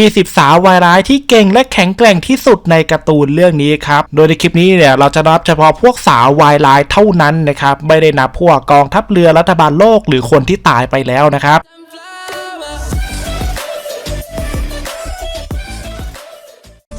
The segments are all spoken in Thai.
20 สาววายร้ายที่เก่งและแข็งแกร่งที่สุดในการ์ตูนเรื่องนี้ครับ โดยในคลิปนี้เนี่ยเราจะนับเฉพาะพวกสาววายร้ายเท่านั้นนะครับ ไม่ได้นับพวกกองทัพเรือรัฐบาลโลกหรือคนที่ตายไปแล้วนะครับ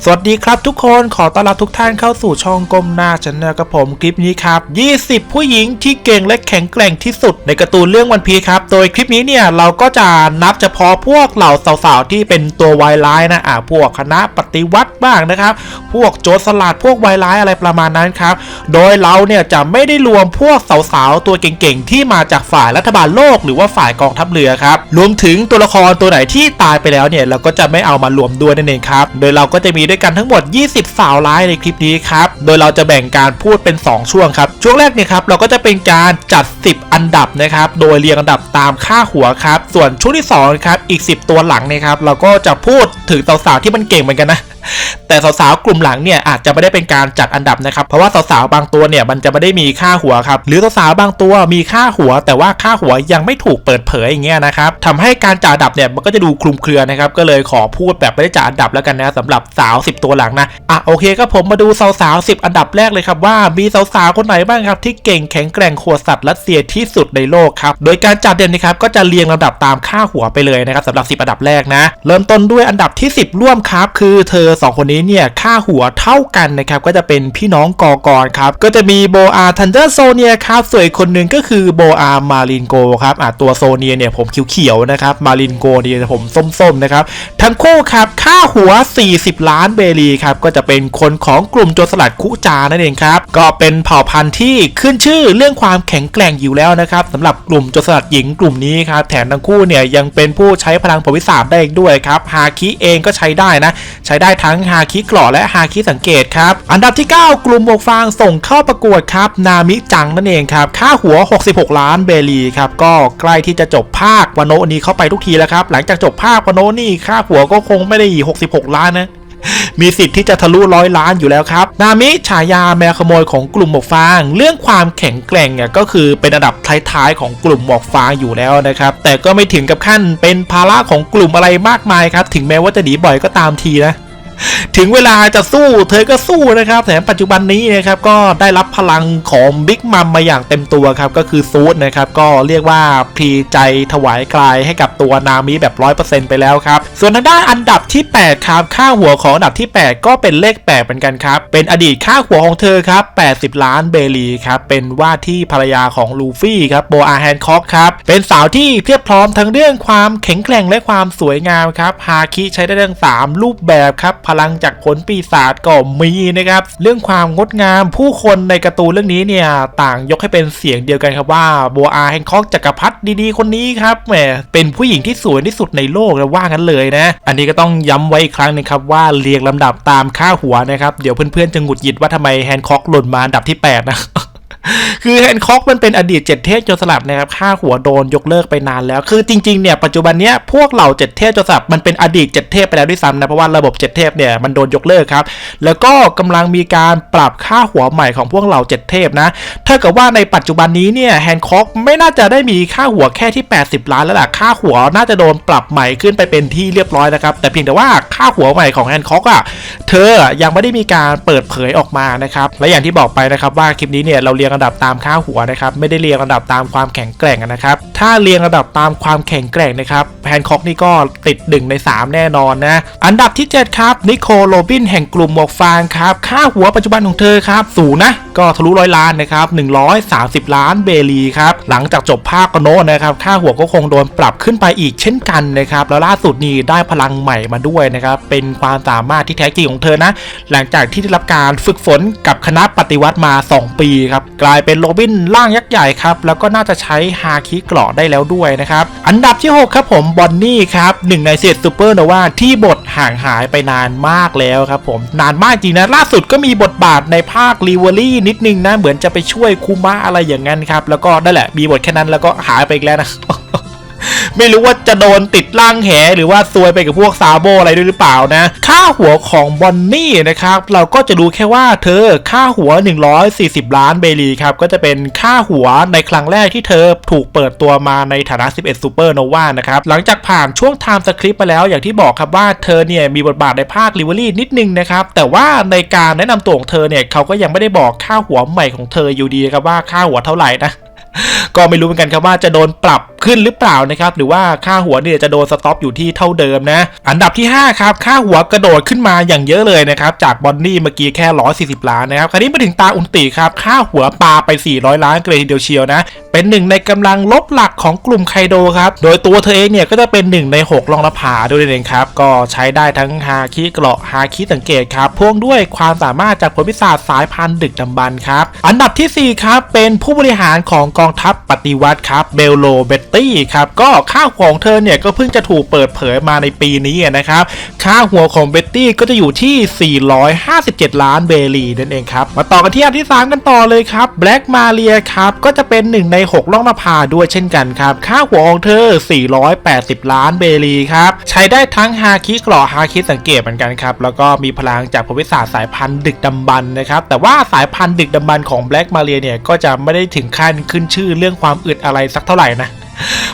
สวัสดีครับทุกคนขอต้อนรับทุกท่านเข้าสู่ช่องก้มหน้าช n แนลกับผมคลิปนี้ครับ 20 ผู้หญิงที่เก่งและแข็งแกร่งที่สุดในการ์ตูนเรื่องวันพีครับ โดยคลิปนี้เนี่ยเราก็จะนับเฉพาะพวกเหล่าสาวๆที่เป็นตัววายร้ายนะอ่าพวกคณะปฏิวัติบ้างนะครับ พวกโจรสลัดพวกวายร้ายอะไรประมาณนั้นครับ โดยเราเนี่ยจะไม่ได้รวมพวกสาวๆตัวเก่งๆที่มาจากฝ่ายรัฐบาลโลก หรือว่าฝ่ายกองทัพเรือครับรวมถึงตัวละครตัวไหนที่ตายไปแล้วเนี่ยเราก็จะไม่เอามารวมด้วยนั่นเองครับ โดยเราก็จะมีด้วยกันทั้งหมด 20 สาวร้ายในคลิปนี้ครับ โดยเราจะแบ่งการพูดเป็น 2 ช่วงครับ ช่วงแรกเนี่ยครับเราก็จะเป็นการจัด 10 อันดับนะครับ โดยเรียงอันดับตามค่าหัวครับ ส่วนช่วงที่2นะครับ อีก 10 ตัวหลังเนี่ยครับ เราก็จะพูดถึงสาวๆที่มันเก่งเหมือนกันนะ แต่สาวๆกลุ่มหลังเนี่ยอาจจะไม่ได้เป็นการจัดอันดับนะครับ เพราะว่าสาวๆบางตัวเนี่ยมันจะไม่ได้มีค่าหัวครับหรือสาวๆบางตัวมีค่าหัว แต่ว่าค่าหัวยังไม่ถูกเปิดเผยอย่างเงี้ยนะครับทำให้การจัดอันดับเนี่ยมันก็จะดูคลุมเครือนะครับก็เลยขอพูดแบบไม่ได้จัดอันดับแล้วกันนะสำหรับสาว 10 ตัวหลังนะอะโอเคก็ผมมาดูสาวๆ10 อันดับแรกเลยครับว่ามีสาวๆคนไหนบ้างครับที่เก่งแข็งแกร่งโคตรสัตว์รัสเซียที่สุดในโลกครับโดยการจัดเด่นนะครับก็จะเรียงลำดับตามค่าหัวไปเลยนะครับสำหรับ 10 อันดับแรกนะ เริ่มต้นด้วยอันดับที่ 10 ร่วมครับคือเธอสองคนนี้เนี่ยค่าหัวเท่ากันนะครับก็จะเป็นพี่น้องกอกรครับก็จะมีโบอาทันเดอร์โซเนียครับส่วนอีกคนหนึ่งก็คือโบอามารินโกครับอะตัวโซเนียเนี่ยผมเขียวๆนะครับมารินโกเนี่ยผมส้มๆนะครับทั้งคู่ครับค่าหัว 40 ล้านเบรีครับก็จะเป็นคนของกลุ่มโจรสลัดคุจานั่นเองครับก็เป็นเผ่าพันธุ์ที่ขึ้นชื่อเรื่องความแข็งแกร่งอยู่แล้วนะครับสำหรับกลุ่มโจรสลัดหญิงกลุ่มนี้ครับแถมทั้งคู่เนี่ยยังเป็นผู้ใช้พลังประวิศาสตร์ได้อีกด้วยครับฮาคิเองก็ใช้ได้นะ ใช้ได้ทั้งฮาคิกรอและฮาคิสังเกตครับ อันดับที่ 9 กลุ่มหมวกฟางส่งเข้าประกวดครับ นามิจังนั่นเองครับ ค่าหัว 66 ล้านเบรีครับ ก็ใกล้ที่จะจบภาควานโนนี้เข้าไปทุกทีแล้วครับ หลังจากจบภาควานโนนี่ค่าหัวก็คงไม่ได้ 66 ล้านนะมีสิทธิ์ที่จะทะลุร้อยล้านอยู่แล้วครับ นามิฉายาแมวขโมยของกลุ่มหมวกฟาง เรื่องความแข็งแกร่งเนี่ยก็คือเป็นอันดับท้ายๆของกลุ่มหมวกฟางอยู่แล้วนะครับ แต่ก็ไม่ถึงกับขั้นเป็นภาระของกลุ่มอะไรมากมายครับ ถึงแม้ว่าจะหนีบ่อยก็ตามทีนะ ถึงเวลาจะสู้เธอก็สู้นะครับแถมปัจจุบันนี้นะครับก็ได้รับพลังของบิ๊กมัมมาอย่างเต็มตัวครับก็คือซูดนะครับก็เรียกว่าพรีใจถวายกลายให้กับตัวนามิแบบ 100%ไปแล้วครับส่วนทางด้านอันดับที่ 8 ครับ ค่าหัวของอันดับที่ 8 ก็เป็นเลข 8 เหมือนกันครับ เป็นอดีตค่าหัวของเธอครับ 80 ล้านเบรีครับเป็นว่าที่ภรรยาของลูฟี่ครับโบอาแฮนคอกครับเป็นสาวที่เพียบพร้อมทั้งเรื่องความแข็งแกร่งและความสวยงามครับฮาคิใช้ได้ทั้งสามรูปแบบครับพลังจากผลปีศาจก็มีนะครับ เรื่องความงดงามผู้คนในการ์ตูนเรื่องนี้เนี่ยต่างยกให้เป็นเสียงเดียวกันครับว่าบัวอาแฮนคอกจักรพรรดิดีๆคนนี้ครับแหมเป็นผู้หญิงที่สวยที่สุดในโลกแล้วว่างั้นเลยนะ อันนี้ก็ต้องย้ำไว้อีกครั้งหนึงครับว่าเรียงลำดับตามค่าหัวนะครับ เดี๋ยวเพื่อนๆจะหงุดหงิดว่าทำไมแฮนคอกหล่นมาอันดับที่ 8 นะ คือแฮนคอกมันเป็นอดีตเจ็ดเทพโจรสลัดนะครับค่าหัวโดนยกเลิกไปนานแล้ว คือจริงๆเนี่ยปัจจุบันเนี้ยพวกเหล่าเจ็ดเทพโจรสลัดมันเป็นอดีตเจ็ดเทพไปแล้วด้วยซ้ำนะเพราะว่าระบบเจ็ดเทพเนี่ยมันโดนยกเลิกครับแล้วก็กำลังมีการปรับค่าหัวใหม่ของพวกเหล่าเจ็ดเทพนะถ้าเกิดว่าในปัจจุบันนี้เนี่ยแฮนคอกไม่น่าจะได้มีค่าหัวแค่ที่ 80 ล้านแล้วล่ะค่าหัวน่าจะโดนปรับใหม่ขึ้นไปเป็นที่เรียบร้อยนะครับแต่เพียงแต่ว่าค่าหัวใหม่ของแฮนคอกอะเธอยังไม่ได้มีการเปิดเผยออกมานะครับและอย่างที่บอกไปนะครับว่าคลิปนี้เนี่ยเราเรียงอันดับตามค่าหัวนะครับ ไม่ได้เรียงอันดับตามความแข็งแกร่งนะครับ ถ้าเรียงอันดับตามความแข็งแกร่งนะครับแฮนคอกนี่ก็ติดหนึ่งใน 3 แน่นอนนะ อันดับที่ 7 ครับ นิโคลโรบินแห่งกลุ่มหมวกฟางครับ ค่าหัวปัจจุบันของเธอครับสูงนะ ก็ทะลุร้อยล้านนะครับ 130 ล้านเบรีครับ หลังจากจบภาคกโนะนะครับ ค่าหัวก็คงโดนปรับขึ้นไปอีกเช่นกันนะครับ แล้วล่าสุดนี่ได้พลังใหม่มาด้วยนะครับ เป็นความสามารถที่แท้จริงของเธอนะ หลังจากที่ได้รับการฝึกฝนกับคณะปฏิวัติมา 2 ปีครับกลายเป็นโรบินร่างยักษ์ใหญ่ครับแล้วก็น่าจะใช้ฮาคิเกราะได้แล้วด้วยนะครับอันดับที่ 6 ครับผมบอนนี่ครับหนึ่งในเศษซูเปอร์โนวาที่บทห่างหายไปนานมากแล้วครับผมนานมากจริงนะล่าสุดก็มีบทบาทในภาครีเวอรี่นิดนึงนะเหมือนจะไปช่วยคูมะอะไรอย่างนั้นครับแล้วก็นั่นแหละมีบทแค่นั้นแล้วก็หายไปอีกแล้วนะ ไม่รู้ว่าจะโดนติดล่างแหหรือว่าซวยไปกับพวกซาโบอะไรด้วยหรือเปล่านะ ค่าหัวของบอนนี่นะครับเราก็จะรู้แค่ว่าเธอค่าหัว 140 ล้านเบลีครับก็จะเป็นค่าหัวในครั้งแรกที่เธอถูกเปิดตัวมาในฐานะ 11ซูเปอร์โนวานะครับหลังจากผ่านช่วงไทม์สคริปต์มาแล้วอย่างที่บอกครับว่าเธอเนี่ยมีบทบาทในภาคลิเวอรี่นิดนึงนะครับแต่ว่าในการแนะนำตัวของเธอเนี่ยเขาก็ยังไม่ได้บอกค่าหัวใหม่ของเธออยู่ดีครับว่าค่าหัวเท่าไหร่นะ ก็ไม่รู้เหมือนกันครับว่าจะโดนปรับขึ้นหรือเปล่านะครับ หรือว่าค่าหัวเนี่ยจะโดนสต็อปอยู่ที่เท่าเดิมนะ อันดับที่ 5 ครับ ค่าหัวกระโดดขึ้นมาอย่างเยอะเลยนะครับ จากบอนนี่เมื่อกี้แค่ 140 ล้านนะครับ คราวนี้มาถึงตาอุนติครับ ค่าหัวปลาไป 400 ล้านกันเลยทีเดียวเชียวนะ เป็นหนึ่งในกำลังลบหลักของกลุ่มไคโดครับ โดยตัวเธอเองเนี่ยก็จะเป็นหนึ่งใน6รองนภาด้วยนั่นเองครับ ก็ใช้ได้ทั้งฮาคิเกราะฮาคิสังเกตครับพ่วงด้วยความสามารถจากผลพิศาจสายพันธุ์ดึกดำบรรพ์ครับ อันดับทีสี่ 4 ครับเป็นผู้บริหารของกองทัพปฏิวัติครับเบลโลเบตตี้ครับก็ค่าวของเธอเนี่ยก็เพิ่งจะถูกเปิดเผยมาในปีนี้นะครับค่าหัวของเบตตี้ก็จะอยู่ที่ 457 ล้านเบลีนั่นเองครับมาต่อกันที่อันที่ 3 กันต่อเลยครับแบล็กมาเรียครับก็จะเป็นหนึ่งใน6ล่องนภาด้วยเช่นกันครับ ค่าหัวของเธอ 480 ล้านเบรีครับ ใช้ได้ทั้งฮาคิกรอฮาคิสังเกตเหมือนกันครับ แล้วก็มีพลังจากพวิสาสสายพันธุ์ดึกดำบรรพ์นะครับ แต่ว่าสายพันธุ์ดึกดำบรรพ์ของแบล็กมาเรียเนี่ย ก็จะไม่ได้ถึงขั้นขึ้นชื่อเรื่องความอึดอะไรสักเท่าไหร่นะ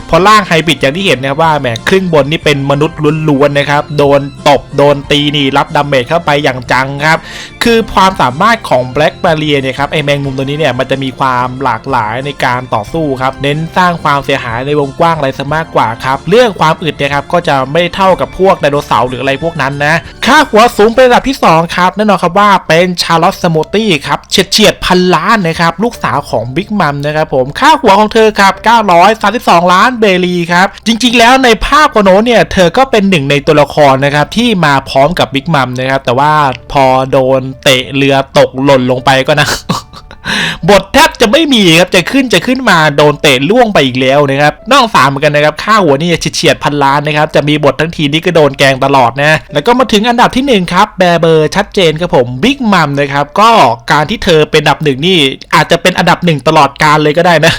พอล่างไฮบริดอย่างที่เห็นนะครับว่าแหมครึ่งบนนี่เป็นมนุษย์ล้วนๆนะครับ โดนตบโดนตีนี่รับดาเมจเข้าไปอย่างจังครับ คือความสามารถของ Black b a r r i e r เนี่ยครับไอแมงมุมตัวนี้เนี่ยมันจะมีความหลากหลายในการต่อสู้ครับ เน้นสร้างความเสียหายในวงกว้างอะไรซะมากกว่าครับ เรื่องความอึดเนี่ยครับก็จะไม่เท่ากับพวกไดโนเสาร์หรืออะไรพวกนั้นนะค่าหัวสูงเป็นระดับที่ 2 ครับแน่นอนครับว่าเป็นชาร์ลอตสโมตี้ครับเฉียดเฉียดพันล้านนะครับลูกสาวของบิ๊กมัมนะครับผมค่าหัวของเธอครับ932 2 ล้านเบลีครับ จริง ๆ แล้วในภาพโคโนเนี่ย เธอก็เป็นหนึ่งในตัวละครนะครับ ที่มาพร้อมกับบิ๊กมัมนะครับ แต่ว่าพอโดนเตะเรือตกหล่นลงไปก็นะบทแทบจะไม่มีครับ จะขึ้นจะขึ้นมาโดนเตะล่วงไปอีกแล้วนะครับน่าสงสาเหมือนกันนะครับ ค่าหัวนี่เฉียดพันล้านนะครับ จะมีบททั้งทีนี่ก็โดนแกงตลอดนะ แล้วก็มาถึงอันดับที่หนึ่งครับ แบร์เบอร์ชัดเจนครับผม บิ๊กมัมนะครับ ก็การที่เธอเป็นอันดับหนึ่งนี่อาจจะเป็นอันดับหนึ่งตลอดการเลยก็ได้นะ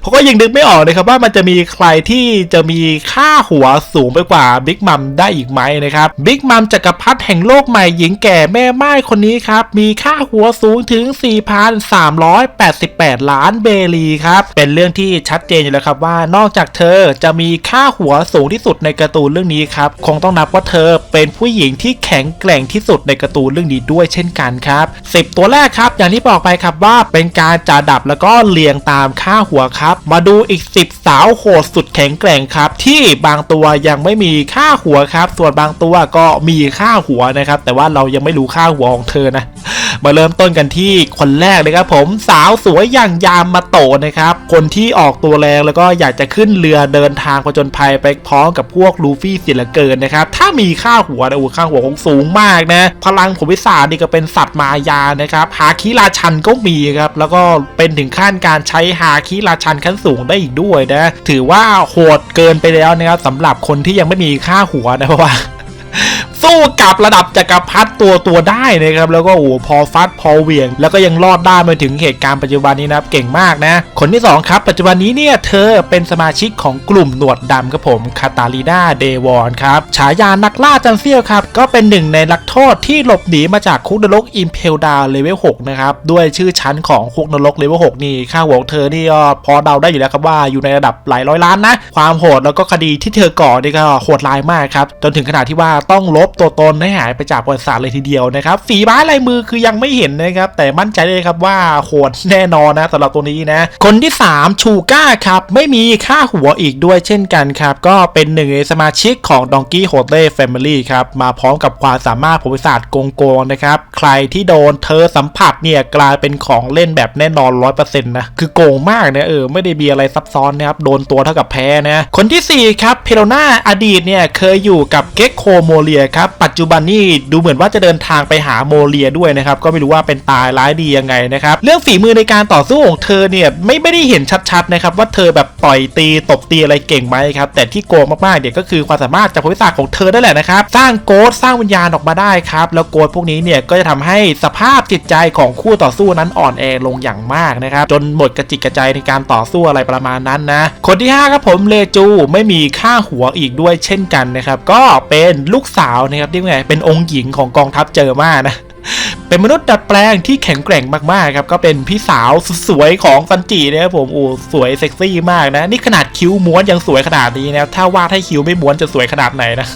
เพราะก็ยังนึกไม่ออกเลยครับว่ามันจะมีใครที่จะมีค่าหัวสูงไปกว่าบิ๊กมัมได้อีกไหมนะครับบิ๊กมัมจักรพรรดิแห่งโลกใหม่หญิงแก่แม่ไม้คนนี้ครับ มีค่าหัวสูงถึง 4,388 ล้านเบลีครับ เป็นเรื่องที่ชัดเจนอยู่แล้วครับว่านอกจากเธอจะมีค่าหัวสูงที่สุดในการ์ตูนเรื่องนี้ครับ คงต้องนับว่าเธอเป็นผู้หญิงที่แข็งแกร่งที่สุดในการ์ตูนเรื่องนี้ด้วยเช่นกันครับ 10 ตัวแรกครับ อย่างที่บอกไปครับว่าเป็นการจัดดับแล้วก็เรียงตามค่าหัวครับมาดูอีก 10 สาวโหดสุดแข็งแกร่งครับ ที่บางตัวยังไม่มีค่าหัวครับ ส่วนบางตัวก็มีค่าหัวนะครับ แต่ว่าเรายังไม่รู้ค่าหัวของเธอนะ มาเริ่มต้นกันที่คนแรกเลยครับผมสาวสวยอย่างยามมาโตนะครับ คนที่ออกตัวแรงแล้วก็อยากจะขึ้นเรือเดินทางผจญภัยไปพร้อมกับพวกลูฟี่เสียเหลือเกินนะครับ ถ้ามีค่าหัวนะโอ้โหค่าหัวคงสูงมากนะ พลังผมวิสานี่ก็เป็นสัตว์มายานะครับฮาคิราชันก็มีครับ แล้วก็เป็นถึงขั้นการใช้ฮาคิราชันขั้นสูงได้อีกด้วยนะ ถือว่าโหดเกินไปแล้วนะครับสำหรับคนที่ยังไม่มีค่าหัวนะเพราะว่า สู้กับระดับจักรพรรดิตัวตัวได้นะครับแล้วก็โอ้พอฟัดพอเวียง แล้วก็ยังรอดได้มาถึงเหตุการณ์ปัจจุบันนี้นะครับเก่งมากนะ คนที่ 2 ครับ ปัจจุบันนี้เนี่ยเธอเป็นสมาชิกของกลุ่มหนวดดำครับผมคาตาลีนาเดวอนครับฉายานักล่าจันเซียวครับก็เป็นหนึ่งในนักโทษที่หลบหนีมาจากคุกนรกอิมเพลดาเลเวล6นะครับด้วยชื่อชั้นของคุกนรกเลเวล6นี่ค่าหัวงเธอนี่ก็พอเดาได้อยู่แล้วครับว่าอยู่ในระดับหลายร้อยล้านนะความโหดแล้วก็คดีที่เธอก่อนี่ก็โหดร้ายมากครับจนถึงขนาดที่ว่าต้องลบตัวตนให้หายไปจากประวัติศาสตร์เลยทีเดียวนะครับฝีไม้ลายมือคือยังไม่เห็นนะครับ แต่มั่นใจเลยครับว่าโหดแน่นอนนะสำหรับตัวนี้นะ คนที่ 3 ชูก้าครับ ไม่มีค่าหัวอีกด้วยเช่นกันครับ ก็เป็นหนึ่งในสมาชิกของดองกี้โฮเต้แฟมิลี่ครับ มาพร้อมกับความสามารถประวัติศาสตร์โกงๆนะครับ ใครที่โดนเธอสัมผัสเนี่ยกลายเป็นของเล่นแบบแน่นอน100%นะคือโกงมากนะเออไม่ได้มีอะไรซับซ้อนนะครับโดนตัวเท่ากับแพ้นะคนที่4ครับเพโลนาอดีตเนี่ยเคยอยู่กับเก็กโคโมเลียครับปัจจุบันนี่ดูเหมือนว่าจะเดินทางไปหาโมเลียด้วยนะครับ ก็ไม่รู้ว่าเป็นตายร้ายดียังไงนะครับ เรื่องฝีมือในการต่อสู้ของเธอเนี่ยไม่ไม่ได้เห็นชัดๆนะครับ ว่าเธอแบบต่อยตีตบตีอะไรเก่งไหมครับ แต่ที่โกงมากๆเนี่ยก็คือความสามารถจากพลวิสาของเธอนั่นแหละนะครับ สร้างโกดสร้างวิญญาณออกมาได้ครับ แล้วโกดพวกนี้เนี่ยก็จะทำให้สภาพจิตใจของคู่ต่อสู้นั้นอ่อนแอลงอย่างมากนะครับ จนหมดกระจิตกระใจในการต่อสู้อะไรประมาณนั้นนะ คนที่5ครับผมเลจูไม่มีค่าหัวอีกด้วยเช่นกันนะครับ ก็เป็นลูกสาวนะครับที่ไงเป็นองค์หญิงของกองทัพเจอมานะเป็นมนุษย์ดัดแปลงที่แข็งแกร่งมากๆครับ ก็เป็นพี่สาวสวยของซันจินะครับผมโอ้สวยเซ็กซี่มากนะ นี่ขนาดคิ้วม้วนยังสวยขนาดนี้นะถ้าวาดให้คิ้วไม่ม้วนจะสวยขนาดไหนนะ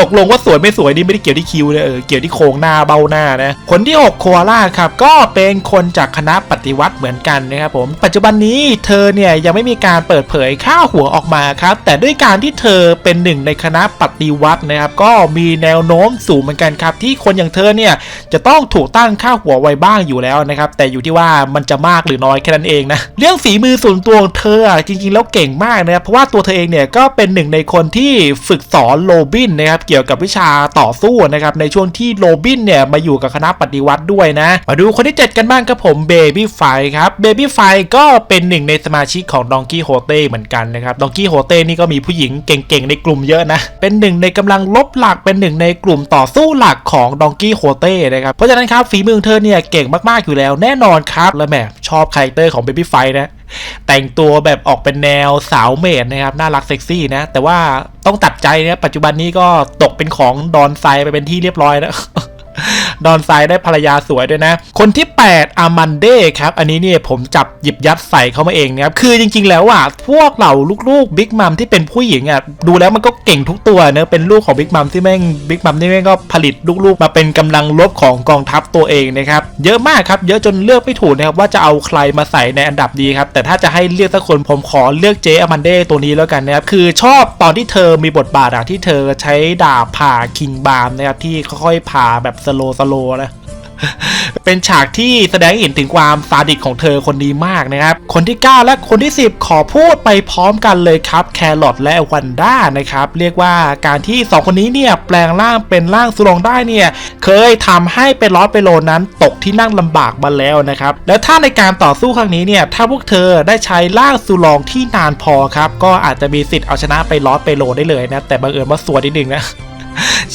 ตกลงว่าสวยไม่สวยนี่ไม่ได้เกี่ยวที่คิ้วนะเออเกี่ยวที่โครงหน้าเบ้าหน้านะคนที่6โคอาล่าครับก็เป็นคนจากคณะปฏิวัติเหมือนกันนะครับผมปัจจุบันนี้เธอเนี่ยยังไม่มีการเปิดเผยค่าหัวออกมาครับแต่ด้วยการที่เธอเป็นหนึ่งในคณะปฏิวัตินะครับก็มีแนวโน้มสูงเหมือนกันครับ ที่คนอย่างเธอเนี่ยจะต้องถูกตั้งค่าหัวไว้บ้างอยู่แล้วนะครับแต่อยู่ที่ว่ามันจะมากหรือน้อยแค่นั้นเองนะเรื่องฝีมือส่วนตัวของเธอจริงๆ แล้วเก่งมากนะครับเพราะว่าตัวเธอเองเนี่ยก็เป็นหนึ่งในคนที่ฝึกสอนโรบินนะครับเกี่ยวกับวิชาต่อสู้นะครับในช่วงที่โรบินเนี่ยมาอยู่กับคณะปฏิวัติด้วยนะ มาดูคนที่ 7 กันบ้างครับผมเบบี้ไฟครับเบบี้ไฟก็เป็นหนึ่งในสมาชิกของดองกี้โฮเต้เหมือนกันนะครับดองกี้โฮเต้นี่ก็มีผู้หญิงเก่งๆในกลุ่มเยอะนะ เป็นหนึ่งในกำลังลบหลักเป็นหนึ่งในกลุ่มต่อสู้หลักของดองกี้โฮเต้นะครับเพราะฉะนั้นครับฝีมือเธอเนี่ยเก่งมากๆอยู่แล้วแน่นอนครับและแหมชอบคาแรคเตอร์ของเบบี้ไฟนะ แต่งตัวแบบออกเป็นแนวสาวเมดนะครับ น่ารักเซ็กซี่นะ แต่ว่าต้องตัดใจนะปัจจุบันนี้ก็ตกเป็นของดอนไซไปเป็นที่เรียบร้อยแล้ว ดอนไซได้ภรรยาสวยด้วยนะ คนที่ 8 อามันเด้ครับ อันนี้เนี่ยผมจับหยิบยัดใส่เข้ามาเองนะครับ คือจริง ๆ แล้วอะพวกเหล่าลูกๆบิ๊กมัมที่เป็นผู้หญิงอะดูแล้วมันก็เก่งทุกตัวเนอะเป็นลูกของบิ๊กมัมที่แม่งบิ๊กมัมที่แม่งก็ผลิตลูกๆ มาเป็นกำลังลบของกองทัพตัวเองนะครับเยอะมากครับเยอะจนเลือกไม่ถูกนะครับว่าจะเอาใครมาใส่ในอันดับดีครับแต่ถ้าจะให้เลือกสักคนผมขอเลือกเจอามันเด้ตัวนี้แล้วกันนะครับคือชอบตอนที่เธอมีบทบาทอะที่เธอใช้ดาบผ่าคิงบาร์มนะครับที่ค่อยๆผ่าแบบสโลสโลนะเป็นฉากที่แสดงเห็นถึงความซาดิสของเธอคนนี้มากนะครับ คนที่ 9 และคนที่ 10 ขอพูดไปพร้อมกันเลยครับ แครอทและวันด้านะครับ เรียกว่าการที่ 2 คนนี้เนี่ยแปลงร่างเป็นร่างสุรองได้เนี่ย เคยทำให้เป็นลอสเปโลนั้นตกที่นั่งลำบากมาแล้วนะครับ แล้วถ้าในการต่อสู้ครั้งนี้เนี่ย ถ้าพวกเธอได้ใช้ร่างสุรองที่นานพอครับ ก็อาจจะมีสิทธิ์เอาชนะไปลอสเปโลได้เลยนะ แต่บังเอิญว่าสวยนิดนึงนะ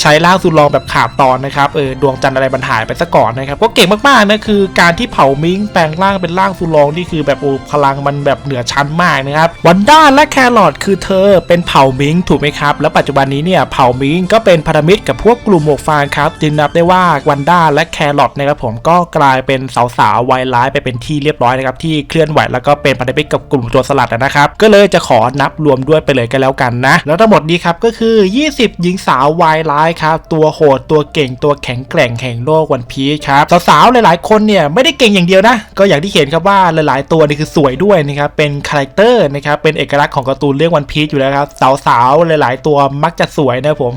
ใช้ร่างสุรองแบบขาดตอนนะครับเออดวงจันทร์อะไรมันหายไปซะก่อนนะครับก็เก่งมากๆนะคือการที่เผามิงแปลงร่างเป็นร่างสุรองนี่คือแบบโอ้พลังมันแบบเหนือชั้นมากนะครับวันด้าและแครอทคือเธอเป็นเผามิงถูกไหมครับ แล้วปัจจุบันนี้เนี่ยเผามิงก็เป็นพันธมิตรกับพวกกลุ่มหมวกฟางครับจึงนับได้ว่าวันด้าและแครอทนะครับผมก็กลายเป็นสาวๆวัยร้ายไปเป็นที่เรียบร้อยนะครับที่เคลื่อนไหวแล้วก็เป็นพันธมิตรกับกลุ่มตัวสลัดนะครับก็เลยจะขอนับรวมด้วยไปเลยกันแล้วกันนะแล้วทั้งหมดนี้ครับก็คือ 20 หญิงสาววัยร้ายครับตัวโหดตัวเก่งตัวแข็งแกร่งแห่งโลกวันพีชครับสาวๆหลายๆคนเนี่ยไม่ได้เก่งอย่างเดียวนะ ก็อย่างที่เห็นครับว่าหลายๆตัวนี่คือสวยด้วยนะครับเป็นคาแรคเตอร์นะครับเป็นเอกลักษณ์ของการ์ตูนเรื่องวันพีชอยู่แล้วครับสาวๆหลายๆ ตัวมักจะสวยนะผม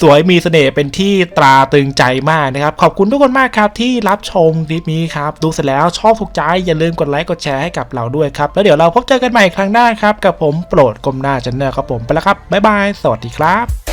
สวยมีเสน่ห์เป็นที่ตราตึงใจมากนะครับ ขอบคุณทุกคนมากครับที่รับชมคลิปนี้ครับ ดูเสร็จแล้วชอบถูกใจ อย่าลืมกดไลค์กดแชร์ให้กับเราด้วยครับ แล้วเดี๋ยวเราพบเจอกันใหม่ครั้งหน้าครับ กับผมโปรดกลมหน้าจันเนอร์ครับผมไปแล้วครับ บ๊ายบาย สวัสดีครับ